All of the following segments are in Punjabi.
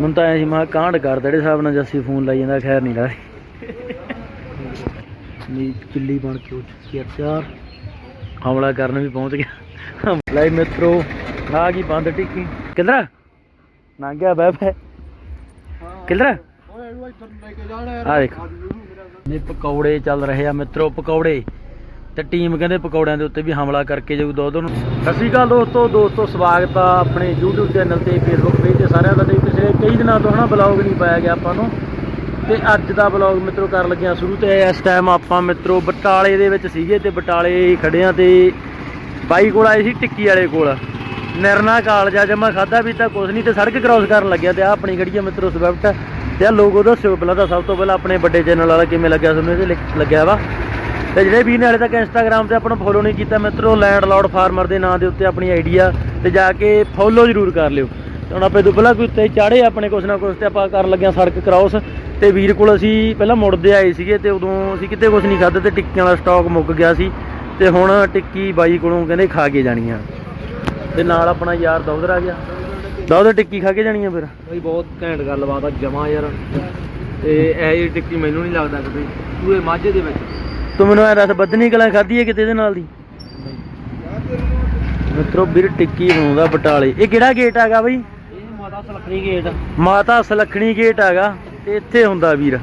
ਮੈਨੂੰ ਤਾਂ ਐ ਸੀ ਮੈਂ ਕਾਂਡ ਕਰ ਜਿਹੜੇ ਹਿਸਾਬ ਨਾਲ ਜੱਸੀ ਫੋਨ ਲਾਈ ਜਾਂਦਾ ਖੈਰ ਨਹੀਂ ਲਾ ਨੀ ਚਿੱਲੀ ਬਣ ਕੇ ਉੱਠ ਕੇ ਤਿਆਰ। ਹਮਲਾ ਕਰਨ ਵੀ ਪਹੁੰਚ ਗਿਆ। ਲੈ ਮਿੱਤਰੋ ਆ ਗਈ ਬੰਦ ਟਿੱਕੀ। ਕਿਧਰ? ਨਾ ਗਿਆ ਬੈਬੇ ਕਿਧਰ? ਆ ਦੇਖ। ਨੇ ਪਕੌੜੇ ਚੱਲ ਰਹੇ ਆ ਮਿੱਤਰੋ ਪਕੌੜੇ। ਤੇ ਟੀਮ ਕਹਿੰਦੇ ਪਕੌੜਿਆਂ ਦੇ ਉੱਤੇ ਵੀ ਹਮਲਾ ਕਰਕੇ ਜਾਊ ਦੋ ਨੂੰ ਸਤਿ ਸ਼੍ਰੀ ਅਕਾਲ ਦੋਸਤੋ ਦੋਸਤੋ ਸਵਾਗਤ ਆ ਆਪਣੇ YouTube ਚੈਨਲ ਤੇ, Facebook ਪੇਜ ਤੇ ਸਾਰਿਆਂ ਦਾ। ਤੇ ਪਿਛਲੇ ਕਈ ਦਿਨਾਂ ਤੋਂ ਹਨਾ ਬਲੌਗ ਨਹੀਂ ਪਾਇਆ ਗਿਆ ਆਪਾਂ ਨੂੰ। ਤੇ ਅੱਜ ਦਾ ਬਲੌਗ ਮਿੱਤਰੋ ਕਰਨ ਲੱਗਿਆ ਸ਼ੁਰੂ ਤੇ ਇਸ ਟਾਈਮ ਆਪਾਂ ਮਿੱਤਰੋ ਬਟਾਲੇ ਦੇ ਵਿੱਚ ਸੀਗੇ ਤੇ ਬਟਾਲੇ ਖੜਿਆਂ ਤੇ ਬਾਈ ਕੋਲ ਆਏ ਸੀ, ਟਿੱਕੀ ਵਾਲੇ ਕੋਲ। ਨਿਰਨਾ ਕਾਲਜਾ ਜਮਾ ਖਾਦਾ ਵੀ ਤਾਂ ਕੁਝ ਨਹੀਂ ਤੇ ਸੜਕ ਕ੍ਰਾਸ ਕਰਨ ਲੱਗਿਆ ਤੇ ਆ ਆਪਣੀ ਗੱਡੀ ਆ ਮਿੱਤਰੋ ਸਵਿਫਟ ਤੇ ਆ ਲੋਗੋ ਦੱਸਿਓ ਪਹਿਲਾਂ ਤਾਂ ਸਭ ਤੋਂ ਪਹਿਲਾਂ ਆਪਣੇ ਵੱਡੇ ਚੈਨਲ ਵਾਲਾ ਕਿਵੇਂ ਲੱਗਿਆ, ਤੁਹਾਨੂੰ ਇਹਦੇ ਲੱਗਿਆ ਵਾ? ਤੇ ਜਿਹੜੇ ਵੀਰ ਨੇ ਹਾਲੇ ਤੱਕ ਇੰਸਟਾਗ੍ਰam ਤੇ ਆਪਾਂ ਨੂੰ ਫੋਲੋ ਨਹੀਂ ਕੀਤਾ ਮਿੱਤਰੋ ਲੈਂਡ ਲਾਰਡ ਫਾਰਮਰ ਦੇ ਨਾਂ ਦੇ ਉੱਤੇ ਆਪਣੀ ਆਈਡੀ ਆ ਤੇ ਜਾ ਕੇ ਫੋਲੋ ਜ਼ਰੂਰ ਕਰ ਲਿਓ। ਹੁਣ ਆਪਾਂ ਦੁਬਲਾ ਕੋਈ ਉੱਤੇ ਚਾੜੇ ਆਪਣੇ ਕੁਛ ਨਾ ਕੁਛ ਤੇ ਆਪਾਂ ਕਰਨ ਲੱਗਿਆ ਸੜਕ ਕ੍ਰਾਸ ਤੇ ਵੀਰ ਕੋਲ ਅਸੀਂ ਪਹਿਲਾਂ ਮੁੜਦੇ ਆਏ ਸੀਗੇ ਤੇ ਉਦੋਂ ਅਸੀਂ ਕਿਤੇ ਕੁਛ ਨਹੀਂ ਖਾਦੇ ਤੇ ਟਿੱਕੀਆਂ ਦਾ ਸਟਾਕ ਮੁੱਕ ਗਿਆ ਸੀ ਤੇ ਹੁਣ ਟਿੱਕੀ ਬਾਈ ਕੋਲੋਂ ਕਹਿੰਦੇ ਖਾ ਕੇ ਜਾਣੀ ਆ। ਤੇ ਨਾਲ ਆਪਣਾ ਯਾਰ ਦੌਦਰ ਆ ਗਿਆ। ਦੌਦਰ ਟਿੱਕੀ ਖਾ ਕੇ ਜਾਣੀ ਆ ਫਿਰ? ਬਈ ਬਹੁਤ ਘੈਂਟ ਗੱਲਬਾਤ ਆ, ਜਮਾ ਯਾਰ। ਤੇ ਇਹ ਟਿੱਕੀ ਮੈਨੂੰ ਨਹੀਂ ਲੱਗਦਾ ਕਿ ਪੂਰੇ ਮਾਝੇ ਦੇ ਵਿੱਚ ਤੂੰ ਮੈਨੂੰ ਐ ਦੱਸ ਬੱਦਨੀ ਕਲਾਂ ਖਾਧੀ ਹੈ ਕਿਤੇ ਇਹਦੇ ਨਾਲ ਦੀ? ਮਿੱਤਰੋ ਵੀਰ ਟਿੱਕੀ ਬਣਾਉਂਦਾ ਬਟਾਲੇ। ਇਹ ਕਿਹੜਾ ਗੇਟ ਹੈਗਾ ਬਈ? ਇਹ ਮਾਤਾ ਸਲਖਣੀ ਗੇਟ ਮਾਤਾ ਸਲਖਣੀ ਗੇਟ ਹੈਗਾ ਤੇ ਇੱਥੇ ਹੁੰਦਾ ਵੀਰ।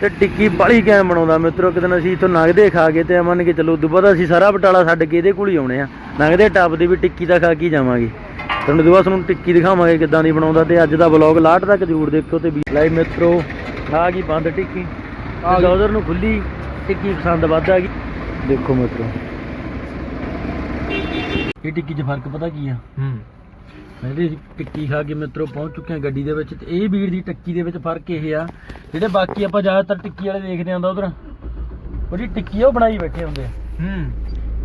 ਤੇ ਟਿੱਕੀ ਬੜੀ ਕੈਮ ਬਣਾਉਂਦਾ ਮਿੱਤਰੋ ਕਿਤੇ ਅਸੀਂ ਇੱਥੋਂ ਨਗਦੇ ਖਾ ਕੇ ਤੇ ਮੰਨ ਕੇ ਚੱਲੋ ਉਦੋਂ ਬਾਅਦ ਅਸੀਂ ਸਾਰਾ ਬਟਾਲਾ ਛੱਡ ਕੇ ਇਹਦੇ ਕੋਲ ਹੀ ਆਉਣੇ ਆ। ਨਗਦੇ ਟੱਪ ਦੀ ਵੀ ਟਿੱਕੀ ਤਾਂ ਖਾ ਕੇ ਜਾਵਾਂਗੇ। ਤੁਹਾਨੂੰ ਦੁਬਾਰਾ ਤੁਹਾਨੂੰ ਟਿੱਕੀ ਦਿਖਾਵਾਂਗੇ ਕਿੱਦਾਂ ਦੀ ਬਣਾਉਂਦਾ ਤੇ ਅੱਜ ਦਾ ਵਲੌਗ ਲਾਟ ਤੱਕ ਜ਼ਰੂਰ ਦੇਖਿਓ ਤੇ ਲਾਈਵ ਮਿੱਤਰੋ ਆ ਗਈ ਬੰਦ ਟਿੱਕੀ। ਆ ਗਈ। ਉਧਰ ਨੂੰ ਖੁੱਲੀ। ਟਿੱਕੀ ਪਸੰਦ ਵੱਧ ਆ ਗਈ ਦੇਖੋ ਮਿੱਤਰੋ। ਇਹ ਟਿੱਕੀ 'ਚ ਫ਼ਰਕ ਪਤਾ ਕੀ ਆ? ਹੂੰ। ਅਸੀਂ ਟਿੱਕੀ ਖਾ ਕੇ ਮਿੱਤਰੋ ਪਹੁੰਚ ਚੁੱਕੇ ਹਾਂ ਗੱਡੀ ਦੇ ਵਿੱਚ ਤੇ ਇਹ ਵੀਰ ਦੀ ਟਿੱਕੀ ਦੇ ਵਿੱਚ ਫ਼ਰਕ ਇਹ ਆ। ਜਿਹੜੇ ਬਾਕੀ ਆਪਾਂ ਜ਼ਿਆਦਾਤਰ ਟਿੱਕੀ ਵਾਲੇ ਦੇਖਦੇ ਆਂਦਾ ਉਧਰ ਉਹਦੀ ਟਿੱਕੀ ਆ ਉਹ ਬਣਾਈ ਬੈਠੇ ਹੁੰਦੇ ਆ। ਹੂੰ।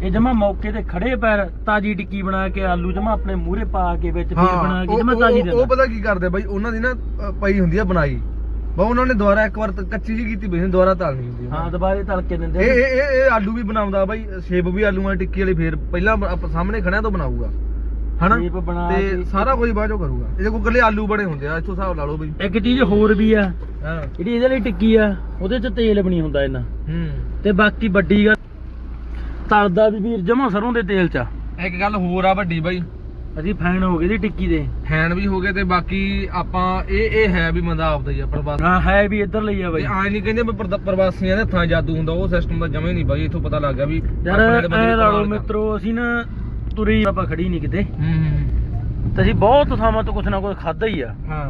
ਇਹ ਜਮਾ ਮੌਕੇ ਤੇ ਖੜੇ ਪੈਰ ਤਾਜੀ ਟਿੱਕੀ ਬਣਾ ਕੇ ਆਲੂ ਜਮਾ ਆਪਣੇ ਮੂਹਰੇ ਪਾ ਕੇ ਵਿੱਚ ਫੇਰ ਬਣਾ ਕੇ ਜਮਾ ਤਾਜੀ ਉਹ ਦਿੰਦਾ। ਪਤਾ ਕੀ ਕਰਦੇ ਬਾਈ ਉਹਨਾਂ ਦੀ ਨਾ ਪਈ ਹੁੰਦੀ ਆ ਬਣਾਈ। ਬਾ ਉਹਨਾਂ ਨੇ ਦੁਬਾਰਾ ਇੱਕ ਵਾਰ ਤਾਂ ਕੱਚੀ ਜੀ ਕੀਤੀ ਬਈ ਨੇ ਦੁਬਾਰਾ ਤਲਣੀ ਹੁੰਦੀ ਆ ਹਾਂ ਦੁਬਾਰੇ ਤਲ ਕੇ ਦਿੰਦੇ ਇਹ। ਇਹ ਇਹ- ਇਹ ਆਲੂ ਵੀ ਬਣਾਉਂਦਾ ਬਾਈ ਸ਼ੇਪ ਵੀ ਆਲੂਆਂ ਦੀ ਟਿੱਕੀ ਵਾਲੀ ਫੇਰ ਪਹਿਲਾਂ ਆਪਾਂ ਸਾਹਮਣੇ ਖੜਿਆ ਤੋਂ ਬਣਾਊਗਾ। ਹਨਾ? ਬਣਾ ਤੇ ਕੇ- ਸਾਰਾ ਕੁਝ ਬਾਅਦ ਚੋਂ ਕਰੂਗਾ। ਇਹਦੇ ਕੋਲ ਇਕੱਲੇ ਆਲੂ ਬਣੇ ਹੁੰਦੇ ਆ ਇੱਥੋਂ ਹਿਸਾਬ ਲਾ ਲਓ ਬਈ। ਇੱਕ ਚੀਜ਼ ਹੋਰ ਵੀ ਆ ਹਾਂ। ਜਿਹੜੀ ਇਹਦੇ ਲਈ ਟਿੱਕੀ ਆ ਉਹਦੇ 'ਚ ਤੇਲ ਵੀ ਨਹੀਂ ਹੁੰਦਾ ਇੰਨਾ। ਹੂੰ। ਤੇ ਬਾਕੀ ਵੱਡੀ ਗੱਲ ਤਲਦਾ ਵੀ ਵੀਰ ਜਮਾ ਸਰੋਂ ਦੇ ਤੇਲ 'ਚ ਆ। ਇੱਕ ਗੱਲ ਹੋਰ ਆ ਵੱਡੀ ਬਾਈ ਅਸੀਂ ਫੈਨ ਹੋ ਗਏ ਦੀ ਟਿੱਕੀ ਦੇ। ਫੈਨ ਵੀ ਹੋ ਗਏ ਤੇ ਬਾਕੀ ਆਪਾਂ ਇਹ ਇਹ ਹੈ ਵੀ ਬੰਦਾ ਆਪਦਾ ਹੀ ਆ ਪ੍ਰਵਾਸ। ਹਾਂ ਹੈ ਵੀ ਇੱਧਰ ਲਈ ਆ ਬਾਈ। ਤੇ ਆਏ ਨਹੀਂ ਕਹਿੰਦੇ ਵੀ ਪ੍ਰਦ- ਪ੍ਰਵਾਸੀਆਂ ਦੇ ਹੱਥਾਂ 'ਚ ਜਾਦੂ ਹੁੰਦਾ ਉਹ ਸਿਸਟਮ ਦਾ ਜਮੇ ਨਹੀਂ ਬਾਈ ਇੱਥੋਂ ਪਤਾ ਲੱਗ ਗਿਆ ਵੀ ਯਾਰ ਆਪਣੇ ਵਾਲੇ ਬੰਦੇ ਐ ਨੂੰ ਲਾ ਲਓ ਕਮਾਲ ਕਰ- ਮਿੱਤਰੋ ਅਸੀਂ ਨਾ ਤੁਰੀ ਆਪਾਂ ਖੜੀ ਨਹੀਂ ਕਿਤੇ। ਹੂੰ ਹੂੰ ਤੇ ਅਸੀਂ ਬਹੁਤ ਥਾਵਾਂ ਤੋਂ ਕੁਛ ਨਾ ਕੁਛ ਖਾਦਾ ਹੀ ਆ। ਹਾਂ।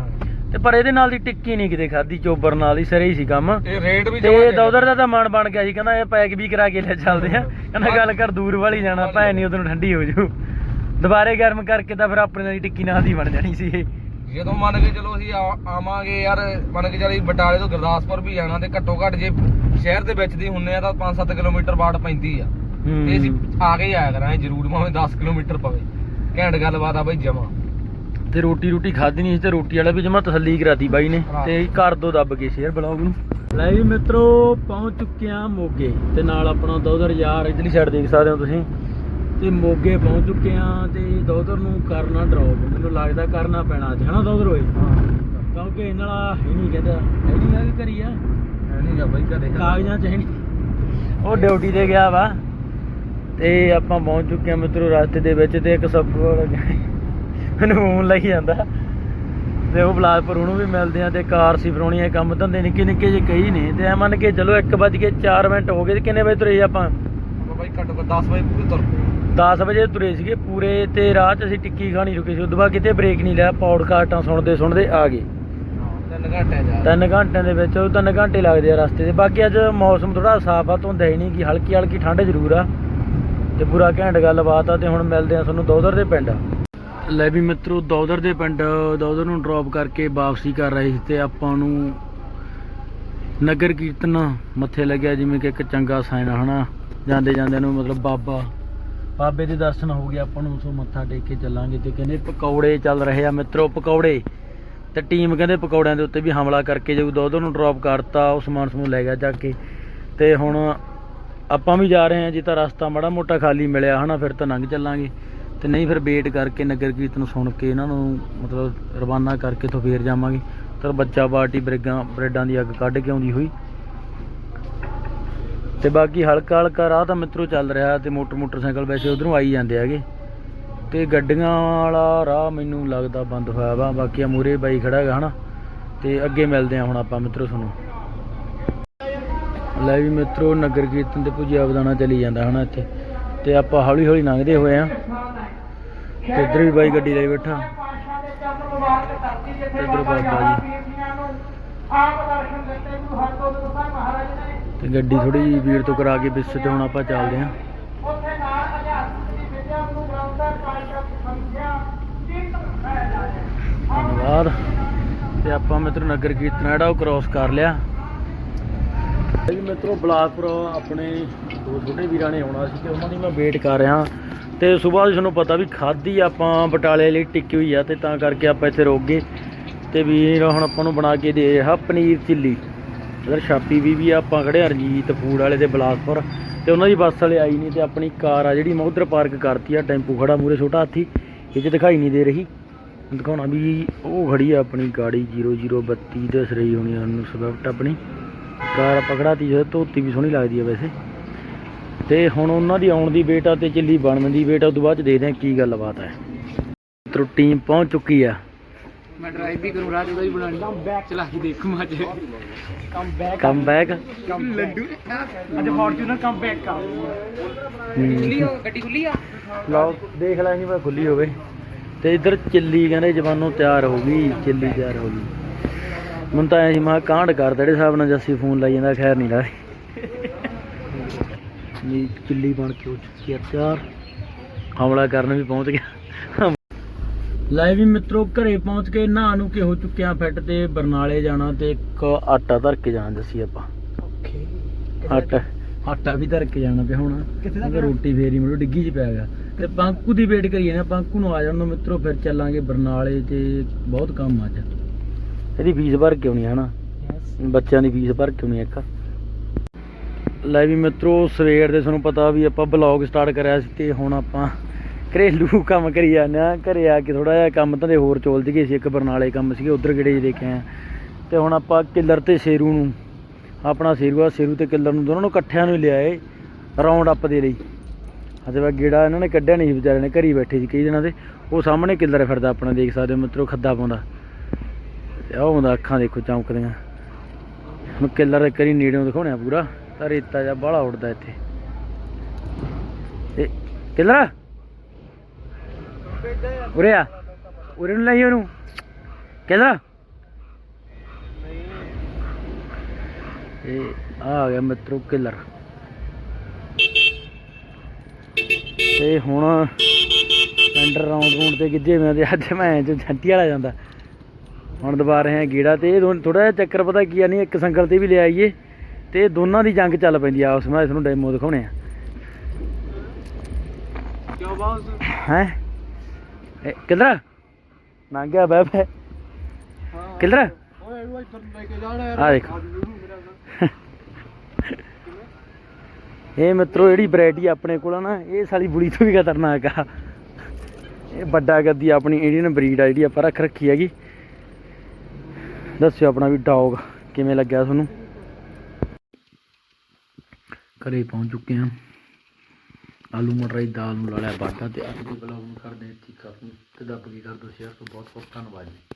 ਤੇ ਪਰ ਇਹਦੇ ਨਾਲ ਦੀ ਟਿੱਕੀ ਨਹੀਂ ਕਿਤੇ ਖਾਦੀ ਚੋਬਰ ਨਾਲ ਹੀ ਸਰੇ ਹੀ ਸੀ ਕੰਮ। ਇਹ ਰੇਟ ਵੀ ਤੇ ਦੌਦਰ ਦਾ ਤਾਂ ਮਨ ਬਣ ਗਿਆ ਸੀ ਕਹਿੰਦਾ ਇਹ ਪੈਕ ਵੀ ਕਰਾ ਕੇ ਲੈ ਚੱਲਦੇ ਆ। ਕਹਿੰਦਾ ਗੱਲ ਕਰ ਦੂਰ ਵਾਲੀ ਜਾਣਾ ਭੈ ਨਹੀਂ ਉਦੋਂ ਠੰਡੀ ਹੋ ਜੂ ਦੁਬਾਰੇ ਗਰਮ ਕਰਕੇ ਤਾਂ ਫਿਰ ਆਪਣੇ ਨਾਲ ਹੀ ਟਿੱਕੀ ਨਾਲ ਦੀ ਬਣ ਜਾਣੀ ਸੀ ਇਹ। ਜਦੋਂ ਮੰਨ ਕੇ ਚਲੋ ਅਸੀਂ ਆ- ਆਵਾਂਗੇ ਯਾਰ ਮੰਨ ਕੇ ਚੱਲ ਬਟਾਲੇ ਤੋਂ ਗੁਰਦਾਸਪੁਰ ਵੀ ਜਾਣਾ ਤੇ ਘੱਟੋ ਘੱਟ ਜੇ ਸ਼ਹਿਰ ਦੇ ਵਿੱਚ ਦੀ ਹੁੰਨੇ ਆ ਤਾਂ 5-7 ਕਿਲੋਮੀਟਰ ਬਾੜ ਪੈਂਦੀ ਆ। ਤੇ ਅਸੀਂ ਆ ਕੇ ਹੀ ਆਇਆ ਕਰਾਂਗੇ ਜ਼ਰੂਰ ਭਾਵੇਂ 10 ਕਿਲੋਮੀਟਰ ਪਵੇ। ਘੈਂਟ ਗੱਲਬਾਤ ਆ ਬਈ ਜਮਾ। ਤੇ ਰੋਟੀ ਰੋਟੀ ਖਾਦੀ ਨਹੀਂ ਸੀ ਤੇ ਰੋਟੀ ਵਾਲਾ ਵੀ ਜਮਾ ਤਸੱਲੀ ਕਰਾਤੀ ਬਾਈ ਨੇ। ਹਾਂ। ਤੇ ਕਰ ਦੋ ਦੱਬ ਕੇ ਸ਼ੇਅਰ ਬਲੌਗ ਨੂੰ। ਲੈ ਵੀ ਮਿੱਤਰੋ ਪਹੁੰਚ ਚੁੱਕੇ ਆ ਮੋਗੇ ਤੇ ਨਾਲ ਆਪਣਾ ਦੋਦਰ ਯਾਰ ਇਧਰਲੀ ਸਾਈਡ ਦੇਖ ਸਕਦੇ ਹੋ ਤੁਸੀਂ। ਤੇ ਮੋਗੇ ਪਹੁੰਚ ਚੁੱਕੇ ਆ ਤੇ ਦੋਦਰ ਨੂੰ ਕਰਨਾ ਡ੍ਰੌਪ ਮੈਨੂੰ ਲੱਗਦਾ ਕਰਨਾ ਪੈਣਾ ਅੱਜ ਹਨਾ ਦੋਦਰ ਹੋਏ ਕਿਉਂਕਿ ਇਹਨਾਂ ਵਾਲਾ ਹੈ ਨਹੀਂ ਕਹਿੰਦਾ। ਹੈ ਨਹੀਂ ਆ ਕਿ ਕਰੀ ਆ। ਹੈ ਨਹੀਂ ਗਾ ਬਈ ਘਰੇ। ਕਾਗਜ਼ਾਂ ਚ ਹੈ ਨਹੀਂ। ਉਹ ਡਿਊਟੀ ਤੇ ਗਿਆ ਵਾ। ਤੇ ਆਪਾਂ ਪਹੁੰਚ ਚੁੱਕੇ ਆ ਮਿੱਤਰੋ ਰਸਤੇ ਦੇ ਵਿੱਚ ਤੇ ਇੱਕ ਸਭ ਮੈਨੂੰ ਫੋਨ ਲਈ ਜਾਂਦਾ। ਤੇ ਉਹ ਬਲਾਸਪੁਰ ਉਹਨੂੰ ਵੀ ਮਿਲਦੇ ਆ ਤੇ ਕਾਰ ਸੀ ਫਰੋਣੀ ਇਹ ਕੰਮ ਧੰਦੇ ਨਿੱਕੇ ਨਿੱਕੇ ਜਿਹੇ ਕਈ ਨੇ। ਤੇ ਐ ਮੰਨ ਕੇ ਚਲੋ 1 ਵੱਜ ਕੇ 4 ਮਿੰਟ ਹੋ ਗਏ ਤੇ ਕਿੰਨੇ ਵਜੇ ਤੁਰੇ ਆਪਾਂ? ਆਪਾਂ ਬਈ ਘੱਟੋ ਘੱਟ 10 ਵਜੇ ਪੂਰੇ ਤੁਰ ਪਏ। 10 ਵਜੇ ਤੁਰੇ ਸੀਗੇ ਪੂਰੇ ਤੇ ਰਾਹ 'ਚ ਅਸੀਂ ਟਿੱਕੀ ਖਾਣੀ ਰੁਕੇ ਸੀ। ਉਦੋਂ ਬਾਅਦ ਕਿਤੇ ਬ੍ਰੇਕ ਨਹੀਂ ਲਿਆ ਪੌਡਕਾਸਟਾਂ ਸੁਣਦੇ ਸੁਣਦੇ ਆ ਗਏ। ਤਿੰਨ ਘੰਟੇ ਜਾ ਤਿੰਨ ਘੰਟਿਆਂ ਦੇ ਵਿੱਚ ਉਹ ਤਿੰਨ ਘੰਟੇ ਲੱਗਦੇ ਆ ਰਸਤੇ ਦੇ। ਬਾਕੀ ਅੱਜ ਮੌਸਮ ਥੋੜਾ ਸਾਫ਼ ਆ ਧੁੰਦ ਹੈ ਨਹੀਂ ਕਿ ਹਲਕੀ ਹਲਕੀ ਠੰਡ ਜ਼ਰੂਰ ਆ। ਤੇ ਪੂਰਾ ਘੈਂਟ ਗੱਲਬਾਤ ਆ ਤੇ ਹੁਣ ਮਿਲਦੇ ਆ ਤੁਹਾਨੂੰ ਦੌਦਰ ਦੇ ਪਿੰਡ। ਲੈ ਵੀ ਮਿੱਤਰੋ ਦੌਦਰ ਦੇ ਪਿੰਡ ਦੌਦਰ ਨੂੰ ਡ੍ਰੌਪ ਕਰਕੇ ਵਾਪਸੀ ਕਰ ਰਹੇ ਸੀ ਤੇ ਆਪਾਂ ਨੂੰ ਨਗਰ ਕੀਰਤਨ ਮੱਥੇ ਲੱਗਿਆ ਜਿਵੇਂ ਕਿ ਇੱਕ ਚੰਗਾ ਸਾਈਨ ਆ ਹਨਾ? ਜਾਂਦੇ ਜਾਂਦੇ ਨੂੰ ਮਤਲਬ ਬਾਬਾ ਬਾਬੇ ਦੇ ਦਰਸ਼ਨ ਹੋ ਗਏ, ਆਪਾਂ ਨੂੰ ਸੋ ਮੱਥਾ ਟੇਕ ਕੇ ਚੱਲਾਂਗੇ ਤੇ ਕਹਿੰਦੇ ਪਕੌੜੇ ਚੱਲ ਰਹੇ ਆ ਮਿੱਤਰੋ, ਪਕੌੜੇ। ਤੇ ਟੀਮ ਕਹਿੰਦੇ ਪਕੌੜਿਆਂ ਦੇ ਉੱਤੇ ਵੀ ਹਮਲਾ ਕਰਕੇ ਜਾਊ ਦੋ ਨੂੰ ਡ੍ਰੌਪ ਕਰਤਾ, ਉਹ ਸਮਾਨ ਸਮੂਹ ਲੈ ਗਿਆ ਚੱਕ ਕੇ। ਤੇ ਹੁਣ ਆਪਾਂ ਵੀ ਜਾ ਰਹੇ ਹਾਂ ਜੇ ਤਾਂ ਰਸਤਾ ਮਾੜਾ ਮੋਟਾ ਖਾਲੀ ਮਿਲਿਆ ਹਨਾ, ਫਿਰ ਤਾਂ ਲੰਘ ਚੱਲਾਂਗੇ। ਤੇ ਨਹੀਂ ਫਿਰ ਵੇਟ ਕਰਕੇ ਨਗਰ ਕੀਰਤਨ ਸੁਣ ਕੇ ਇਹਨਾਂ ਨੂੰ ਮਤਲਬ ਰਵਾਨਾ ਕਰਕੇ ਤੋਂ ਫੇਰ ਜਾਵਾਂਗੇ। ਤਾਂ ਬੱਚਾ ਪਾਰਟੀ ਬ੍ਰੇਗਾਂ, ਬ੍ਰੈਡਾਂ ਦੀ ਅੱਗ ਕੱਢ ਕੇ ਆਉਂਦੀ ਹੋਈ। ਤੇ ਬਾਕੀ ਹਲਕਾ ਹਲਕਾ ਰਾਹ ਤਾਂ ਮਿੱਤਰੋ ਚੱਲ ਰਿਹਾ ਤੇ ਮੋਟਰ ਮੋਟਰਸਾਈਕਲ ਵੈਸੇ ਉਧਰੋਂ ਆਈ ਜਾਂਦੇ ਹੈਗੇ। ਤੇ ਗੱਡੀਆਂ ਵਾਲਾ ਰਾਹ ਮੈਨੂੰ ਲੱਗਦਾ ਬੰਦ ਹੋਇਆ ਵਾ, ਬਾਕੀ ਆ ਮੂਰੇ ਬਾਈ ਖੜਾ ਹੈਗਾ ਹਨਾ, ਤੇ ਅੱਗੇ ਮਿਲਦੇ ਆ ਹੁਣ ਆਪਾਂ ਮਿੱਤਰੋ ਤੁਹਾਨੂੰ। ਲੈ ਵੀ ਮਿੱਤਰੋ ਨਗਰ ਕੀਰਤਨ ਤੇ ਭੁਜਿਆ ਬਦਾਨਾ ਚਲੀ ਜਾਂਦਾ ਹਨਾ ਇੱਥੇ, ਤੇ ਆਪਾਂ ਹੌਲੀ ਹੌਲੀ ਲੰਘਦੇ ਹੋਏ ਆ ਤੇ ਇੱਧਰ ਵੀ ਬਾਈ ਗੱਡੀ ਲਈ ਬੈਠਾ। ਇੱਧਰ ਬਾਬਾ ਜੀ। ਤੇ ਗੱਡੀ ਥੋੜੀ ਜਿਹੀ ਵੀਰ ਤੋਂ ਕਰਾ ਕੇ ਵਿੱਚ ਤੇ ਹੁਣ ਆਪਾਂ ਚੱਲਦੇ ਆ ਧੰਨਵਾਦ। ਤੇ ਆਪਾਂ ਮਿੱਤਰ ਨਗਰ ਕੀਰਤਨ ਜਿਹੜਾ ਉਹ ਕ੍ਰਾਸ ਕਰ ਲਿਆ। ਜੀ ਮਿੱਤਰੋ ਬਲਾਕਪੁਰ ਆਪਣੇ ਦੋ ਛੋਟੇ ਵੀਰਾਂ ਨੇ ਆਉਣਾ ਸੀ ਤੇ ਉਹਨਾਂ ਦੀ ਮੈਂ ਵੇਟ ਕਰ ਰਿਹਾ। ਤੇ ਸਵੇਰ ਦੀ ਤੁਹਾਨੂੰ ਪਤਾ ਵੀ ਖਾਦੀ ਆਪਾਂ ਬਟਾਲੇ ਲਈ ਟਿੱਕੀ ਹੋਈ ਆ ਤੇ ਤਾਂ ਕਰਕੇ ਆਪਾਂ ਇੱਥੇ ਰੋਕ ਗਏ। ਤੇ ਵੀਰ ਹੁਣ ਆਪਾਂ ਨੂੰ ਬਣਾ ਕੇ ਦੇ ਰਿਹਾ ਪਨੀਰ ਚਿੱਲੀ। ਇਧਰ ਛਾਪੀ ਵੀ ਵੀ ਆ, ਆਪਾਂ ਖੜੇ ਰਣਜੀਤ ਫੂਡ ਵਾਲੇ ਦੇ ਬਲਾਕਪੁਰ ਤੇ ਉਹਨਾਂ ਦੀ ਬੱਸ ਵਾਲੇ ਆਈ ਨਹੀਂ ਤੇ ਆਪਣੀ ਕਾਰ ਆ ਜਿਹੜੀ ਮੈਂ ਉਧਰ ਪਾਰਕ ਕਰਤੀ ਆ ਟੈਂਪੂ ਖੜਾ ਮੂਰੇ ਛੋਟਾ ਹਾਥੀ ਇਹ 'ਚ ਦਿਖਾਈ ਨਹੀਂ ਦੇ ਰਹੀ। ਦਿਖਾਉਣਾ ਵੀ ਉਹ ਖੜੀ ਆ ਆਪਣੀ ਗਾੜੀ 0032 ਦੱਸ ਰਹੀ ਹੋਣੀ ਆ ਨੂੰ ਸਵਿਫਟ ਆਪਣੀ। ਕਾਰ ਪਕੜਾਤੀ ਜਦੋਂ ਧੋਤੀ ਵੀ ਸੋਹਣੀ ਲੱਗਦੀ ਆ ਵੈਸੇ। ਤੇ ਹੁਣ ਉਹਨਾਂ ਦੀ ਆਉਣ ਦੀ ਵੇਟ ਆ ਤੇ ਚੱਲੀ ਬਣਨ ਦੀ ਵੇਟ ਆ ਉਦੋਂ ਬਾਅਦ ਚ ਦੇਖਦੇ ਆ ਕੀ ਗੱਲਬਾਤ ਹੈ ਤੋ ਟੀਮ ਪਹੁੰਚ ਚੁੱਕੀ ਆ। ਮੈਂ ਡਰਾਈਵ ਵੀ ਕਰੂੰ ਰਾਤ ਉਹਦਾ ਵੀ ਬਣਾਣੀ ਬੈਕ ਚਲਾ ਕੇ ਦੇਖੂ ਅੱਜ। ਕਮ ਬੈਕ ਕਮ ਬੈਕ ਲੱਡੂ। ਅੱਜ ਫੋਰਚੂਨਰ ਕਮ ਬੈਕ ਕਰ ਗੱਡੀ ਖੁੱਲੀ ਆ? ਲਓ ਦੇਖ ਲਾਂਗੇ ਮੈਂ ਖੁੱਲੀ ਹੋਵੇ। ਤੇ ਇੱਧਰ ਚੱਲੀ ਕਹਿੰਦੇ ਜਵਾਨੋਂ ਤਿਆਰ ਹੋ ਗਈ ਚੱਲੀ ਤਿਆਰ ਹੋ ਗਈ। ਮੈਨੂੰ ਤਾਂ ਐਂ ਸੀ ਮੈਂ ਕਿਹਾ ਕਾਂਡ ਕਰ ਜਿਹੜੇ ਹਿਸਾਬ ਨਾਲ ਜੱਸੀ ਫੋਨ ਲਾਈ ਜਾਂਦਾ ਖੈਰ ਨਹੀਂ ਲਾਈ ਨੀ ਚੱਲੀ ਬਣ ਕੇ ਹੋ ਚੁੱਕੀ ਆ ਤਿਆਰ। ਹਮਲਾ ਕਰਨ ਵੀ ਪਹੁੰਚ ਗਿਆ। ਲੈ ਵੀ ਮਿੱਤਰੋ ਘਰੇ ਪਹੁੰਚ ਕੇ ਨਹਾ ਨੂੰ ਕੇ ਹੋ ਚੁੱਕਿਆ ਫਿੱਟ ਤੇ ਬਰਨਾਲੇ ਜਾਣਾ ਤੇ ਇੱਕ ਆਟਾ ਧਰ ਕੇ ਜਾਣਾ ਜੱਸੀ ਆਪਾਂ। ਓਕੇ। ਆਟਾ ਆਟਾ ਵੀ ਧਰ ਕੇ ਜਾਣਾ ਪਿਆ ਹੁਣ ਕਿਉਂਕਿ ਰੋਟੀ ਫੇਰੀ ਮੈਨੂੰ ਡਿੱਗੀ 'ਚ ਪਿਆ ਗਿਆ। ਤੇ ਪੰਕੂ ਦੀ ਵੇਟ ਕਰੀਏ ਨਾ ਪੰਕੂ ਨੂੰ ਆ ਜਾਣ ਨੂੰ ਮਿੱਤਰੋ ਫਿਰ ਚੱਲਾਂਗੇ ਬਰਨਾਲੇ ਤੇ ਬਹੁਤ ਕੰਮ ਅੱਜ। ਇਹਦੀ ਫੀਸ ਭਰ ਕੇ ਆਉਣੀ ਹੈ ਬੱਚਿਆਂ ਦੀ ਫੀਸ ਭਰ ਕੇ ਆਉਣੀ ਇੱਕ। ਲੈ ਵੀ ਮਿੱਤਰੋ ਸਵੇਰ ਦੇ ਤੁਹਾਨੂੰ ਪਤਾ ਵੀ ਆਪਾਂ ਬਲੌਗ ਸਟਾਰਟ ਕਰਿਆ ਸੀ ਤੇ ਹੁਣ ਆਪਾਂ ਘਰੇਲੂ ਕੰਮ ਕਰੀ ਜਾਂਦੇ ਆ, ਘਰੇ ਆ ਕੇ ਥੋੜਾ ਜਿਹਾ ਕੰਮ ਧੰਦੇ ਹੋਰ ਚੋਲ ਜਗੇ ਸੀ ਇੱਕ ਬਰਨਾਲੇ ਕੰਮ ਸੀਗੇ, ਉਧਰ ਗੇੜੇ ਜਿਹੇ ਦੇਖੇ ਆ। ਤੇ ਹੁਣ ਆਪਾਂ ਕਿੱਲਰ ਤੇ ਸ਼ੇਰੂ ਨੂੰ, ਆਪਣਾ ਸ਼ੇਰੂ ਆ, ਸ਼ੇਰੂ ਤੇ ਕਿੱਲਰ ਨੂੰ ਦੋਨਾਂ ਨੂੰ ਇਕੱਠਿਆਂ ਨੂੰ ਹੀ ਲਿਆਏ ਰਾਉਂਡ ਅਪ ਦੇ ਲਈ। ਅਤੇ ਵਾ ਗੇੜਾ ਇਹਨਾਂ ਨੇ ਕੱਢਿਆ ਨਹੀਂ ਸੀ, ਵਿਚਾਰੇ ਨੇ ਘਰੀ ਬੈਠੇ ਸੀ, ਕਈ ਦਿਨਾਂ ਦੇ। ਉਹ ਸਾਹਮਣੇ ਕਿੱਲਰ ਫਿਰਦਾ ਆਪਣਾ, ਦੇਖ ਸਕਦੇ ਹੋ ਮਿੱਤਰੋ, ਖੱਦਾ ਪਾਉਂਦਾ। ਤੇ ਉਹ ਹੁੰਦਾ ਅੱਖਾਂ ਦੇਖੋ ਚਮਕਦੀਆਂ। ਹੁਣ ਕਿੱਲਰ ਇੱਕ ਵਾਰੀ ਨੇੜਿਓਂ ਦਿਖਾਉਣਿਆ ਪੂਰਾ। ਤਾਂ ਰੇਤਾ ਜਿਹਾ ਬਾਹਲਾ ਉੱਡਦਾ ਇੱਥੇ। ਤੇ ਕਿੱਲਰ? ਉਰੇ ਆ। ਉਰੇ ਨੂੰ ਲਈ ਉਹਨੂੰ। ਇਹ ਆ ਗਿਆ ਮਿੱਤਰੋ ਕਿੱਲਰ। ਤੇ ਹੁਣ ਸੈਂਟਰ ਰਾਉਂਡ ਰੂੰਡ ਤੇ ਗਿੱਜੇ ਮੈਂ ਤੇ ਅੱਜ ਮੈਂ ਚ ਛੱਟੀ ਵਾਲਾ ਜਾਂਦਾ। ਹੁਣ ਦੁਬਾਰਾ ਹੈ ਗੀੜਾ ਤੇ ਇਹ ਥੋੜਾ ਜਿਹਾ ਚੱਕਰ ਪਤਾ ਕੀ ਆ ਨਹੀਂ ਇੱਕ ਸੰਗਲ ਤੇ ਵੀ ਲੈ ਆਈਏ ਤੇ ਦੋਨਾਂ ਦੀ ਜੰਗ ਚੱਲ ਪੈਂਦੀ ਆ। ਉਸ ਮੈਂ ਤੁਹਾਨੂੰ ਡੈਮੋ ਦਿਖਾਉਣੇ ਆ। ਕਿਉਂ ਬਾਸ ਹੈ? ਕਿੱਧਰ ਨਾ ਗਿਆ ਬੈ ਬੈ ਕਿੱਧਰ ਓਏ ਇਹਨੂੰ ਇੱਧਰ ਲੈ ਕੇ ਜਾਣਾ ਆ? ਦੇਖੋ। ਇਹ ਮਿੱਤਰੋ, ਜਿਹੜੀ ਵੈਰਾਈਟੀ ਆਪਣੇ ਕੋਲ ਆ ਨਾ, ਇਹ ਸਾਲੀ ਬੁੜੀ ਤੋਂ ਵੀ ਖਤਰਨਾਕ ਆ। ਇਹ ਵੱਡਾ ਗੱਦੀ ਆਪਣੀ ਇੰਡੀਅਨ ਬਰੀਡ ਆ ਜਿਹੜੀ ਆਪਾਂ ਰੱਖ ਰੱਖੀ ਹੈਗੀ। ਦੱਸਿਓ ਆਪਣਾ ਵੀ ਡੌਗ ਕਿਵੇਂ ਲੱਗਿਆ ਤੁਹਾਨੂੰ? ਘਰੇ ਪਹੁੰਚ ਚੁੱਕੇ ਹਾਂ ਆਲੂ ਮਟਰ ਦੀ ਦਾਲ ਨੂੰ ਲਾ ਲਿਆ ਬਾਟਾ ਤੇ ਅੱਜ ਦੇ ਬਲੌਗ ਨੂੰ ਕਰਦੇ ਹਾਂ ਇੱਥੇ ਖਤਮ ਤੇ ਦੱਬ ਕੇ ਕਰ ਦੋ ਸ਼ੇਅਰ ਤੋਂ ਬਹੁਤ ਬਹੁਤ ਧੰਨਵਾਦ ਜੀ।